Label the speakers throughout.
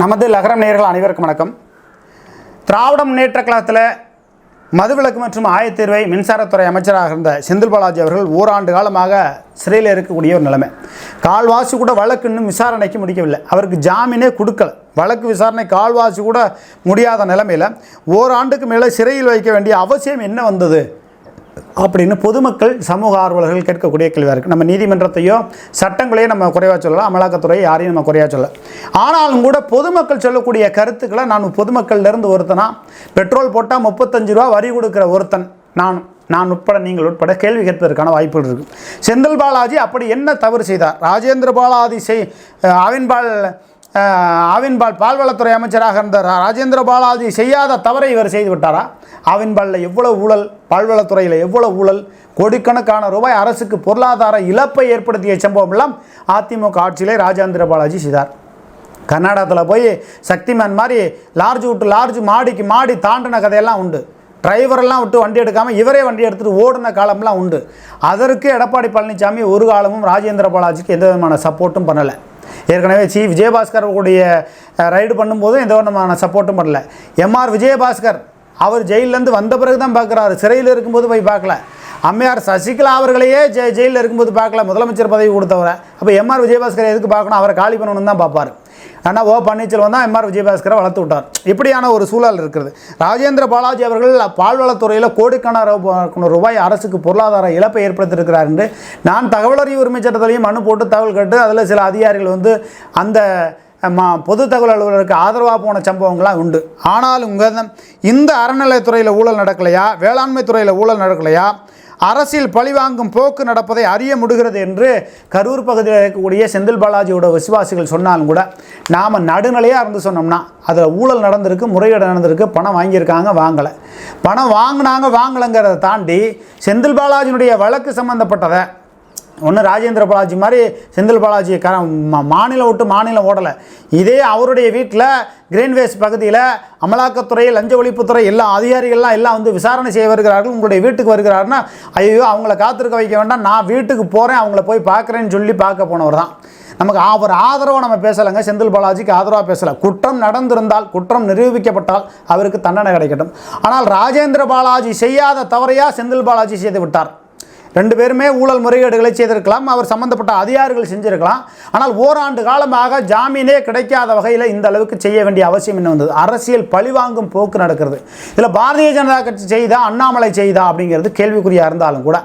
Speaker 1: நமது லகரம் நேயர்கள் அனைவருக்கும் வணக்கம். திராவிட முன்னேற்ற கழகத்தில் மதுவிலக்கு மற்றும் ஆயத்தீர்வை மின்சாரத்துறை அமைச்சராக இருந்த செந்தில் பாலாஜி அவர்கள் ஓராண்டு காலமாக சிறையில் இருக்கக்கூடிய ஒரு நிலைமை. கால்வாசி கூட வழக்கு இன்னும் விசாரணைக்கு முடிக்கவில்லை. அவருக்கு ஜாமீனே கொடுக்கல. வழக்கு விசாரணை கால்வாசி கூட முடியாத நிலைமையில் ஓராண்டுக்கு மேலே சிறையில் வைக்க வேண்டிய அவசியம் என்ன வந்தது? அப்படின்னு பொதுமக்கள் சமூக ஆர்வலர்கள் கேட்கக்கூடிய கேள்வியாக இருக்குது நம்ம நீதிமன்றத்தையோ சட்டங்களையோ நம்ம குறைவாக சொல்லலாம். அமலாக்கத்துறையை யாரையும் நம்ம குறையாக சொல்ல. ஆனாலும் கூட பொதுமக்கள் சொல்லக்கூடிய கருத்துக்களை நான் பொதுமக்கள்லேருந்து ஒருத்தனா பெட்ரோல் போட்டால் முப்பத்தஞ்சு ரூபா வரி கொடுக்குற ஒருத்தன் நான் நான் உட்பட நீங்கள் உட்பட கேள்வி கேட்பதற்கான வாய்ப்புகள் இருக்குது செந்தில் பாலாஜி அப்படி என்ன தவறு செய்தார்? ராஜேந்திர பாலாஜி செய் ஆவின்பால் ஆவின்பால் பால்வளத்துறை அமைச்சராக இருந்த ராஜேந்திர பாலாஜி செய்யாத தவறை இவர் செய்து விட்டாரா? ஆவின்பாலில் எவ்வளவு ஊழல் பால்வளத்துறையில் எவ்வளவு ஊழல் கோடிக்கணக்கான ரூபாய் அரசுக்கு பொருளாதார இழப்பை ஏற்படுத்திய சம்பவம் எல்லாம் அதிமுக ஆட்சியிலே ராஜேந்திர பாலாஜி செய்தார். கர்நாடகத்தில் போய் சக்திமேன் மாதிரி லார்ஜ் விட்டு லார்ஜ் மாடிக்கு மாடி தாண்டின கதையெல்லாம் உண்டு. டிரைவரெல்லாம் விட்டு வண்டி எடுக்காமல் இவரே வண்டி எடுத்துகிட்டு ஓடின காலம்லாம் உண்டு. அதற்கு எடப்பாடி பழனிசாமி ஒரு காலமும் ராஜேந்திர பாலாஜிக்கு எந்த விதமான சப்போர்ட்டும் பண்ணலை. ஏற்கனவே சி விஜயபாஸ்கர் கூடிய ரைடு பண்ணும்போது எந்த விதமான சப்போர்ட்டும் பண்ணல. எம்ஆர் விஜயபாஸ்கர் அவர் ஜெயிலேருந்து வந்த பிறகு தான் பார்க்குறாரு. சிறையில் இருக்கும்போது போய் பார்க்கல. அம்மையார் சசிகலா அவர்களையே ஜெ ஜெயிலில் இருக்கும்போது பார்க்கல. முதலமைச்சர் பதவி கொடுத்தவரை. அப்போ எம்ஆர் விஜயபாஸ்கர் எதுக்கு பார்க்கணும்? அவரை காலி பண்ணணும்னு தான் பார்ப்பார். ஆனால் ஓ பன்னீர்செல்வம் தான் எம்ஆர் விஜயபாஸ்கரை வளர்த்து விட்டார். இப்படியான ஒரு சூழல் இருக்கிறது. ராஜேந்திர பாலாஜி அவர்கள் பால்வளத்துறையில் கோடிக்கணக்கான ரூபாய் அரசுக்கு பொருளாதார இழப்பை ஏற்படுத்தியிருக்கிறார் என்று நான் தகவல் அறிவு உரிமை சட்டத்திலையும் மனு போட்டு தகவல் கேட்டு அதில் சில அதிகாரிகள் வந்து அந்த மா பொது தகவல் அலுவலருக்கு ஆதரவாக போன சம்பவங்கள்லாம் உண்டு. ஆனாலும் உங்கள் இந்த அறநிலையத்துறையில் ஊழல் நடக்கலையா? வேளாண்மை துறையில் ஊழல் நடக்கலையா? அரசியல் பழிவாங்கும் போக்கு நடப்பதை அறிய முடிகிறது என்று கரூர் பகுதியில் இருக்கக்கூடிய செந்தில் பாலாஜியோட விசுவாசிகள் சொன்னாலும் கூட நாம் நடுநிலையாக இருந்து சொன்னோம்னா அதில் ஊழல் நடந்திருக்கு முறைகேடு நடந்திருக்கு பணம் வாங்கியிருக்காங்க வாங்கலை. பணம் வாங்கினாங்க வாங்கலைங்கிறத தாண்டி செந்தில் பாலாஜியினுடைய வழக்கு சம்மந்தப்பட்டதை ஒன்று ராஜேந்திர பாலாஜி மாதிரி செந்தில் பாலாஜி க மா- மாநிலம் விட்டு மாநிலம் ஓடலை. இதே அவருடைய வீட்டில் கிரீன்வேஸ் பகுதியில் அமலாக்கத்துறை லஞ்ச ஒழிப்புத்துறை எல்லா அதிகாரிகள்லாம் எல்லாம் வந்து விசாரணை செய்ய வருகிறார்கள். உங்களுடைய வீட்டுக்கு வருகிறாருன்னா ஐயோ அவங்கள காத்திருக்க வைக்க வேண்டாம். நான் வீட்டுக்கு போகிறேன் அவங்கள போய் பார்க்குறேன்னு சொல்லி பார்க்க போனவர் தான். நமக்கு அவர் ஆதரவாக நம்ம பேசலைங்க. செந்தில் பாலாஜிக்கு ஆதரவாக பேசலை. குற்றம் நடந்திருந்தால் குற்றம் நிரூபிக்கப்பட்டால் அவருக்கு தண்டனை கிடைக்கட்டும். ஆனால் ராஜேந்திர பாலாஜி செய்யாத தவறையாக செந்தில் பாலாஜி செய்து விட்டார். ரெண்டு பேருமே ஊழல் முறைகேடுகளை செய்திருக்கலாம் அவர் சம்பந்தப்பட்ட அதிகாரிகள் செஞ்சிருக்கலாம். ஆனால் ஓராண்டு காலமாக ஜாமீனே கிடைக்காத வகையில் இந்த அளவுக்கு செய்ய வேண்டிய அவசியம் என்ன வந்தது? அரசியல் பழிவாங்கும் போக்கு நடக்கிறது. இதில் பாரதிய ஜனதா கட்சி செய்தா அண்ணாமலை செய்தா அப்படிங்கிறது கேள்விக்குறியாக இருந்தாலும் கூட.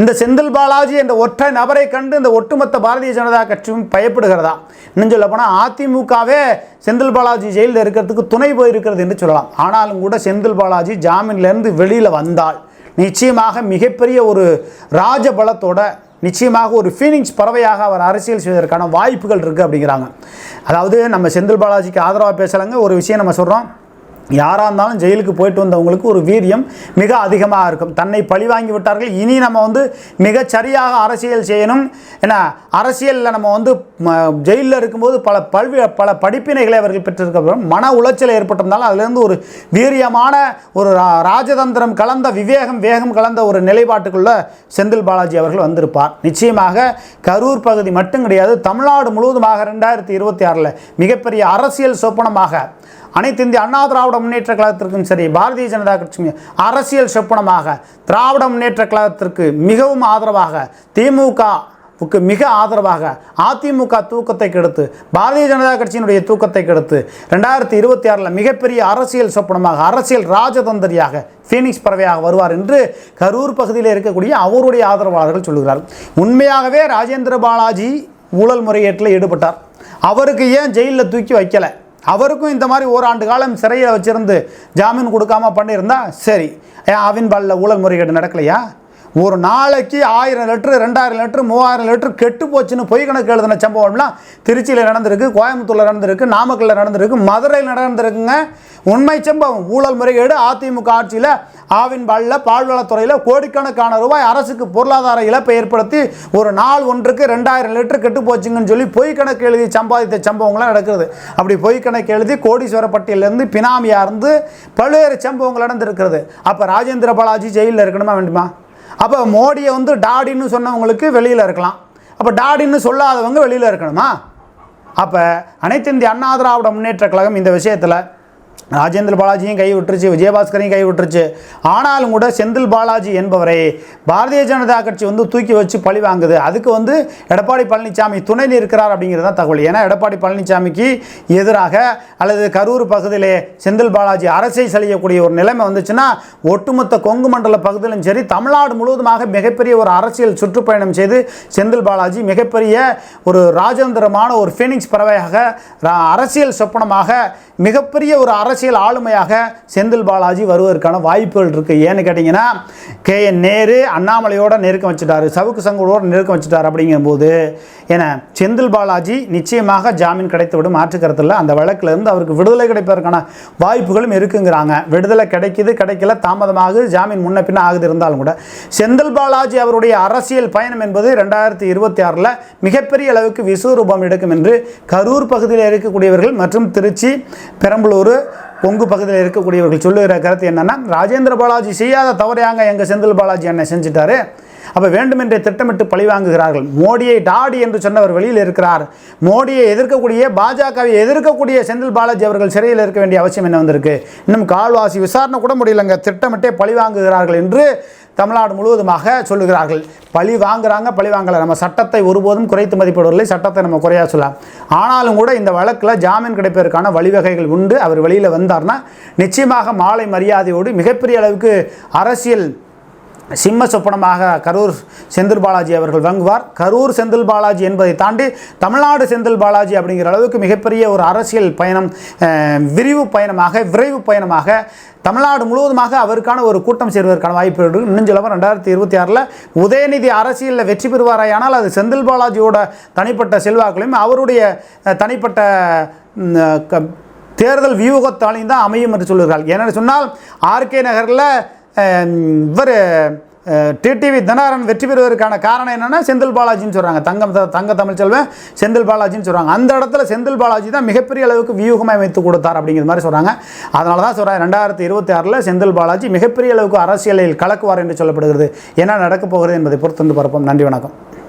Speaker 1: இந்த செந்தில் பாலாஜி என்ற ஒற்றை நபரை கண்டு இந்த ஒட்டுமொத்த பாரதிய ஜனதா கட்சியும் பயப்படுகிறதா? இன்னும் சொல்ல போனால் அதிமுகவே செந்தில் பாலாஜி ஜெயிலில் இருக்கிறதுக்கு துணை போயிருக்கிறது என்று சொல்லலாம். ஆனாலும் கூட செந்தில் பாலாஜி ஜாமீன்லேருந்து வெளியில் வந்தால் நிச்சயமாக மிகப்பெரிய ஒரு ராஜபலத்தோட நிச்சயமாக ஒரு ஃபீனிங்ஸ் பறவையாக அவர் அரசியல் செய்வதற்கான வாய்ப்புகள் இருக்குது அப்படிங்கிறாங்க. அதாவது நம்ம செந்தில் பாலாஜிக்கு ஆதரவாக பேசலைங்க ஒரு விஷயம் நம்ம சொல்கிறோம் யாராக இருந்தாலும் ஜெயிலுக்கு போயிட்டு வந்தவங்களுக்கு ஒரு வீரியம் மிக அதிகமாக இருக்கும். தன்னை பழிவாங்கி விட்டார்கள். இனி நம்ம வந்து மிகச்சரியாக அரசியல் செய்யணும். ஏன்னா அரசியலில் நம்ம வந்து ஜெயிலில் இருக்கும்போது பல பல்வி பல படிப்பினைகளை அவர்கள் பெற்றிருக்கிறோம். மன உளைச்சல் ஏற்பட்டிருந்தாலும் அதுலேருந்து ஒரு வீரியமான ஒரு ரா- ராஜதந்திரம் கலந்த விவேகம் வேகம் கலந்த ஒரு நிலைப்பாட்டுக்குள்ள செந்தில் பாலாஜி அவர்கள் வந்திருப்பார். நிச்சயமாக கரூர் பகுதி மட்டும் கிடையாது தமிழ்நாடு முழுவதுமாக ரெண்டாயிரத்தி இருபத்தி ஆறில் மிகப்பெரிய அரசியல் சொப்பனமாக அனைத்து இந்திய அண்ணா திராவிட முன்னேற்ற கழகத்திற்கும் சரி பாரதிய ஜனதா கட்சியும் அரசியல் சொப்பனமாக திராவிட முன்னேற்ற கழகத்திற்கு மிகவும் ஆதரவாக திமுகவுக்கு மிக ஆதரவாக அதிமுக தூக்கத்தை கெடுத்து பாரதிய ஜனதா கட்சியினுடைய தூக்கத்தை கெடுத்து ரெண்டாயிரத்தி இருபத்தி ஆறில் மிகப்பெரிய அரசியல் சொப்பனமாக அரசியல் ராஜதந்திரியாக ஃபீனிக்ஸ் பறவையாக வருவார் என்று கரூர் பகுதியில் இருக்கக்கூடிய அவருடைய ஆதரவாளர்கள் சொல்லுகிறார்கள் உண்மையாகவே ராஜேந்திர பாலாஜி ஊழல் முறையீட்டில் ஈடுபட்டார். அவருக்கு ஏன் ஜெயிலில் தூக்கி வைக்கலை? அவருக்கும் இந்த மாதிரி ஓராண்டு காலம் சிறையில் வச்சிருந்து ஜாமீன் கொடுக்காம பண்ணியிருந்தா சரி. ஏன் அவின் பாலில் ஊழல் முறைகேடு நடக்கலையா? ஒரு நாளைக்கு ஆயிரம் லிட்டரு ரெண்டாயிரம் லிட்டரு மூவாயிரம் லிட்டரு கெட்டு போச்சுன்னு பொய் கணக்கு எழுதின சம்பவம்லாம் திருச்சியில் நடந்திருக்கு கோயம்புத்தூரில் நடந்திருக்கு நாமக்கல்லில் நடந்திருக்கு மதுரையில் நடந்திருக்குங்க. உண்மை சம்பவம். ஊழல் முறைகேடு அதிமுக ஆட்சியில் ஆவின் பாலில் பால்வளத்துறையில் கோடிக்கணக்கான ரூபாய் அரசுக்கு பொருளாதார இழப்பை ஏற்படுத்தி ஒரு நாள் ஒன்றுக்கு ரெண்டாயிரம் லிட்டர் கெட்டு போச்சுங்கன்னு சொல்லி பொய் கணக்கு எழுதி சம்பாதித்த சம்பவங்கள்லாம் நடக்கிறது அப்படி பொய் கணக்கு எழுதி கோடீஸ்வர பட்டியலேருந்து பினாமியாக இருந்து பல்வேறு சம்பவங்கள் நடந்திருக்கிறது. அப்போ ராஜேந்திர பாலாஜி ஜெயிலில் இருக்கணுமா வேண்டுமா? அப்போ மோடியை வந்து டாடின்னு சொன்னவங்களுக்கு வெளியில் இருக்கலாம். அப்போ டாடின்னு சொல்லாதவங்க வெளியில் இருக்கணுமா? அப்போ அனைத்து இந்திய அண்ணா திராவிட முன்னேற்ற கழகம் இந்த விஷயத்தில் ராஜேந்திர பாலாஜியும் கை விட்டுருச்சு விஜயபாஸ்கரையும் கை விட்டுருச்சு ஆனாலும் கூட செந்தில் பாலாஜி என்பவரை பாரதிய ஜனதா கட்சி வந்து தூக்கி வச்சு பழி வாங்குது. அதுக்கு வந்து எடப்பாடி பழனிசாமி துணை நிற்கிறார் அப்படிங்கிறது தான் தகவல். ஏன்னா எடப்பாடி பழனிசாமிக்கு எதிராக அல்லது கரூர் பகுதியிலே செந்தில் பாலாஜி அரசை செலையக்கூடிய ஒரு நிலைமை வந்துச்சுன்னா ஒட்டுமொத்த கொங்கு மண்டல பகுதியிலும் சரி தமிழ்நாடு முழுவதுமாக மிகப்பெரிய ஒரு அரசியல் சுற்றுப்பயணம் செய்து செந்தில் பாலாஜி மிகப்பெரிய ஒரு ராஜேந்திரமான ஒரு ஃபீனிக்ஸ் பறவையாக அரசியல் சொப்பனமாக மிகப்பெரிய ஒரு அரசியல் ஆளுமையாக செந்தில் பாலாஜி வருவதற்கான வாய்ப்புகள் இருக்குது ஏன்னு கேட்டிங்கன்னா கே. என். நேரு அண்ணாமலையோட நெருக்கம் வச்சுட்டாரு. சவுக்கு சங்கோட நெருக்கம் வச்சுட்டார் அப்படிங்கும்போது ஏன்னா செந்தில் பாலாஜி நிச்சயமாக ஜாமீன் கிடைத்துவிடும். மாற்றுக்கருத்தில் அந்த வழக்கிலிருந்து அவருக்கு விடுதலை கிடைப்பதற்கான வாய்ப்புகளும் இருக்குங்கிறாங்க. விடுதலை கிடைக்குது கிடைக்கல தாமதமாக ஜாமீன் முன்ன பின்ன ஆகுது இருந்தாலும் கூட. செந்தில் பாலாஜி அவருடைய அரசியல் பயணம் என்பது ரெண்டாயிரத்தி இருபத்தி ஆறில் மிகப்பெரிய அளவுக்கு விஸ்வரூபம் எடுக்கும் என்று கரூர் பகுதியில் இருக்கக்கூடியவர்கள் மற்றும் திருச்சி பெரம்பலூர் கொங்கு பகுதியில் இருக்கக்கூடியவர்கள் சொல்லுகிற கருத்து என்னென்னா ராஜேந்திர பாலாஜி செய்யாத தவறையாங்க எங்கள் செந்தில் பாலாஜி என்ன செஞ்சுட்டாரு. அப்போ வேண்டுமென்றே திட்டமிட்டு பழிவாங்குகிறார்கள் மோடியை டாடி என்று சொன்னவர் வெளியில் இருக்கிறார். மோடியை எதிர்க்கக்கூடிய பாஜகவை எதிர்க்கக்கூடிய செந்தில் பாலாஜி அவர்கள் சிறையில் இருக்க வேண்டிய அவசியம் என்ன வந்திருக்கு? இன்னும் கால்வாசி விசாரணை கூட முடியலங்க. திட்டமிட்டே பழிவாங்குகிறார்கள் என்று தமிழ்நாடு முழுவதுமாக சொல்லுகிறார்கள். பழி வாங்குறாங்க பழி வாங்கலை. நம்ம சட்டத்தை ஒருபோதும் குறைத்து மதிப்பிடவில்லை. சட்டத்தை நம்ம குறையா சொல்லலாம். ஆனாலும் கூட இந்த வழக்கில் ஜாமீன் கிடைப்பதற்கான வழிவகைகள் உண்டு. அவர் வெளியில் வந்தார்னா நிச்சயமாக மாலை மரியாதையோடு மிகப்பெரிய அளவுக்கு அரசியல் சிம்ம சொப்பனமாக கரூர் செந்தில் பாலாஜி அவர்கள் வங்குவார். கரூர் செந்தில் பாலாஜி என்பதை தாண்டி தமிழ்நாடு செந்தில் பாலாஜி அப்படிங்கிற அளவுக்கு மிகப்பெரிய ஒரு அரசியல் பயணம் விரிவு பயணமாக விரைவு பயணமாக தமிழ்நாடு முழுவதுமாக அவருக்கான ஒரு கூட்டம் சேர்வதற்கான வாய்ப்பு இன்னும் சொல்லவும் ரெண்டாயிரத்தி இருபத்தி ஆறில் உதயநிதி அரசியலில் வெற்றி பெறுவாராயானால் அது செந்தில் பாலாஜியோட தனிப்பட்ட செல்வாக்களையும் அவருடைய தனிப்பட்ட க- தேர்தல் வியூகத்தாலையும் தான் அமையும் என்று சொல்லுகிறார்கள். ஏன்னு சொன்னால் ஆர்கே நகரில் இவர் டிடிவி தனாரன் வெற்றி பெறுவதற்கான காரணம் என்னென்னா செந்தில் பாலாஜின்னு சொல்கிறாங்க தங்கம் த- தங்க தமிழ்ச்செல்வன் செந்தில் பாலாஜின்னு சொல்கிறாங்க அந்த இடத்துல செந்தில் பாலாஜி தான் மிகப்பெரிய அளவுக்கு வியூகமாக அமைத்து கொடுத்தார் அப்படிங்கிற மாதிரி சொல்கிறாங்க அதனால தான் சொல்கிறார் ரெண்டாயிரத்தி இருபத்தி ஆறில் செந்தில் பாலாஜி மிகப்பெரிய அளவுக்கு அரசியலில் கலக்குவார் என்று சொல்லப்படுகிறது. என்ன நடக்கப் போகிறது என்பதை பொறுத்து வந்து பார்ப்போம். நன்றி வணக்கம்.